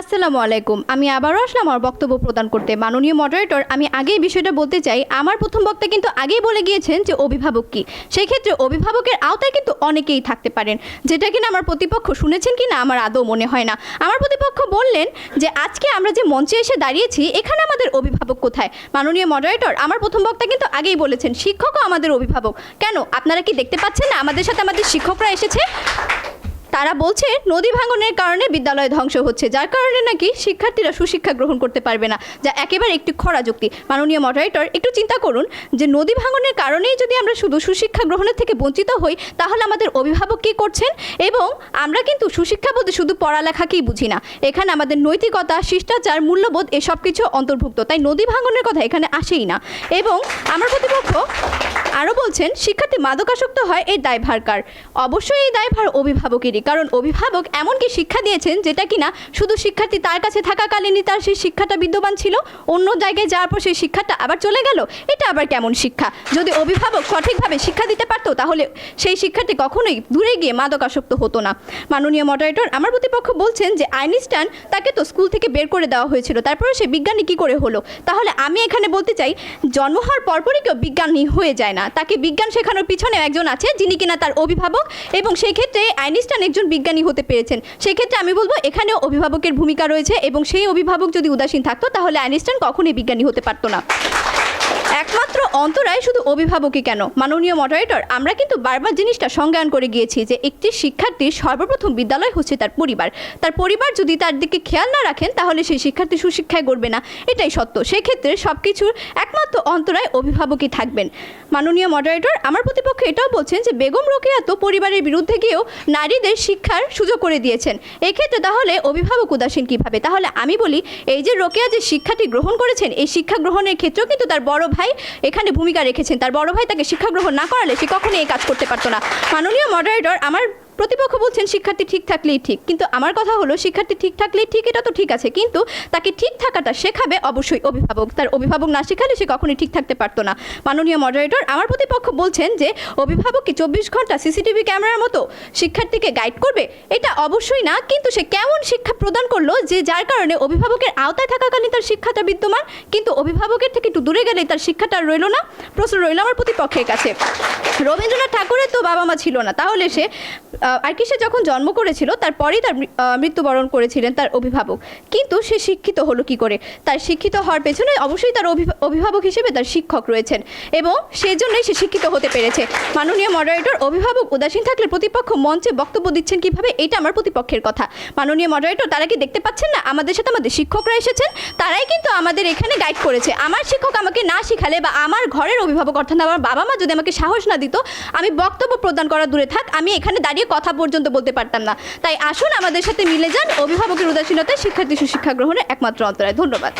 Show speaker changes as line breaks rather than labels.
আসসালামু আলাইকুম। আমি আবারও আসলাম আমার বক্তব্য প্রদান করতে। মাননীয় মডারেটর আমি আগেই বিষয়টা বলতে চাই। আমার প্রথম বক্তা কিন্তু আগেই বলে গিয়েছেন যে অভিভাবক কি। সেই ক্ষেত্রে অভিভাবকের আওতায় কিন্তু অনেকেই থাকতে পারেন। যেটা কিনা আমার প্রতিপক্ষ শুনেছেন কি না আমার আদৌ মনে হয় না। আমার প্রতিপক্ষ বললেন যে আজকে আমরা যে মঞ্চে এসে দাঁড়িয়েছি, এখানে আমাদের অভিভাবক কোথায়? মাননীয় মডারেটর আমার প্রথম বক্তা কিন্তু আগেই বলেছেন, শিক্ষকও আমাদের অভিভাবক। কেন? আপনারা কি দেখতে পাচ্ছেন না? আমাদের সাথে আমাদের শিক্ষকরা এসেছে। তারা বলছে, নদী ভাঙনের কারণে বিদ্যালয় ধ্বংস হচ্ছে, যার কারণে নাকি শিক্ষার্থীরা সুশিক্ষা গ্রহণ করতে পারবে না, যা একেবারে একটি খরা যুক্তি। মাননীয় মডারেটর একটু চিন্তা করুন যে নদী ভাঙনের কারণেই যদি আমরা শুধু সুশিক্ষা গ্রহণের থেকে বঞ্চিত হই, তাহলে আমাদের অভিভাবক কী করছেন? এবং আমরা কিন্তু সুশিক্ষা বলতে শুধু পড়ালেখাকেই বুঝি না। এখানে আমাদের নৈতিকতা, শিষ্টাচার, মূল্যবোধ, এসব কিছু অন্তর্ভুক্ত। তাই নদী ভাঙনের কথা এখানে আসেই না। এবং আমার প্রতিপক্ষ আরও বলছেন, শিক্ষার্থী মাদকাসক্ত হয় এই দায়ভার কার। অবশ্যই এই দায়ভার অভিভাবকেরই কারণ অভিভাবক এমনকি শিক্ষা দিয়েছেন যেটা কিনা শুধু শিক্ষার্থী তার কাছে থাকাকালীনই তার সেই শিক্ষাটা বিদ্যমান ছিল, অন্য জায়গায় যাওয়ার পর সেই শিক্ষাটা আবার চলে গেল। এটা আবার কেমন শিক্ষা? যদি অভিভাবক সঠিকভাবে শিক্ষা দিতে পারতো, তাহলে সেই শিক্ষার্থী কখনোই দূরে গিয়ে মাদকাসক্ত হতো না। মাননীয় মডারেটর আমার প্রতিপক্ষ বলছেন যে আইনস্টাইন তাকে তো স্কুল থেকে বের করে দেওয়া হয়েছিল তারপরে সে বিজ্ঞানী কি করে হলো? তাহলে আমি এখানে বলতে চাই, জন্ম হওয়ার পরপরই কেউ বিজ্ঞানী হয়ে যায় না। তাকে বিজ্ঞান শেখানোর পিছনে একজন আছে যিনি কিনা তার অভিভাবক এবং সেই ক্ষেত্রে আইনস্টাইন একজন বিজ্ঞানী হতে পেরেছেন। সেই ক্ষেত্রে আমি বলব, এখানেও অভিভাবকের ভূমিকা রয়েছে এবং সেই অভিভাবক যদি উদাসীন থাকতো, তাহলে আইনস্টাইন কখনোই বিজ্ঞানী হতে পারতো না। একমাত্র অন্তরায় শুধু অভিভাবকই কেন? মাননীয় মডারেটর আমরা কিন্তু বারবার জিনিসটা সংজ্ঞান করে গিয়েছি যে একটি শিক্ষার্থীর সর্বপ্রথম বিদ্যালয় হচ্ছে তার পরিবার। তার পরিবার যদি তার দিকে খেয়াল না রাখেন, তাহলে সেই শিক্ষার্থী সুশিক্ষায় গড়বে না। এটাই সত্য। সেক্ষেত্রে সব কিছুর একমাত্র অন্তরায় অভিভাবকই থাকবেন। মাননীয় মডারেটর আমার প্রতিপক্ষ এটাও বলছেন যে বেগম রোকেয়া তো পরিবারের বিরুদ্ধে গিয়েও নারীদের শিক্ষার সুযোগ করে দিয়েছেন। এক্ষেত্রে তাহলে অভিভাবক উদাসীন কীভাবে? তাহলে আমি বলি, এই যে রোকেয়া যে শিক্ষাটি গ্রহণ করেছেন, এই শিক্ষা গ্রহণের ক্ষেত্রেও কিন্তু তার বড় ভাই এখানে ভূমিকা রেখেছেন। তার বড় ভাই তাকে শিক্ষা গ্রহণ না করালে সে কখনোই এই কাজ করতে পারতো না। মাননীয় মডারেটর আমার প্রতিপক্ষ বলছেন, শিক্ষার্থী ঠিক থাকলেই ঠিক। কিন্তু আমার কথা হলো, শিক্ষার্থী ঠিক থাকলেই ঠিক, এটা তো ঠিক আছে। কিন্তু তাকে ঠিক থাকাটা শেখাবে অবশ্যই অভিভাবক। তার অভিভাবক না শেখালে সে কখনোই ঠিক থাকতে পারতো না। মাননীয় মডারেটর আমার প্রতিপক্ষ বলছেন যে, অভিভাবক কি চব্বিশ ঘণ্টা সিসিটিভি ক্যামেরার মতো শিক্ষার্থীকে গাইড করবে? এটা অবশ্যই না, কিন্তু সে কেমন শিক্ষা প্রদান করল যে, যার কারণে অভিভাবকের আওতায় থাকাকালীন তার শিক্ষাটা বিদ্যমান, কিন্তু অভিভাবকের থেকে একটু দূরে গেলেই তার শিক্ষাটা রইল না। প্রশ্ন রইল আমার প্রতিপক্ষের কাছে। রবীন্দ্রনাথ ঠাকুরের তো বাবা মা ছিল না, তাহলে সে আহ, আর কি সে যখন জন্ম করেছিল তারপরেই তার মৃত্যুবরণ করেছিলেন তার অভিভাবক। কিন্তু সে শিক্ষিত হলো কি করে? তার শিক্ষিত হওয়ার পেছনে অবশ্যই তার অভিভা- অভিভাবক হিসেবে তার শিক্ষক রয়েছেন এবং সেই জন্যই সে শিক্ষিত হতে পেরেছে। মাননীয় মডারেটর অভিভাবক উদাসীন থাকলে প্রতিপক্ষ মঞ্চে বক্তব্য দিচ্ছেন কীভাবে? এটা আমার প্রতিপক্ষের কথা। মাননীয় মডারেটর তারা কি দেখতে পাচ্ছেন না? আমাদের সাথে আমাদের শিক্ষকরা এসেছেন। তারাই কিন্তু আমাদের এখানে গাইড করেছে। আমার শিক্ষক আমাকে না শিখালে বা আমার ঘরের অভিভাবক অর্থাৎ আমার বাবা মা যদি আমাকে সাহস না দিত আমি বক্তব্য প্রদান করা দূরে থাক আমি এখানে দাঁড়িয়ে কথা পর্যন্ত বলতে পারতাম না। তাই আসুন আমাদের সাথে মিলে যান অভিভাবকের উদাসীনতায় শিক্ষার্থী সুশিক্ষা গ্রহণের একমাত্র অন্তরায়। ধন্যবাদ।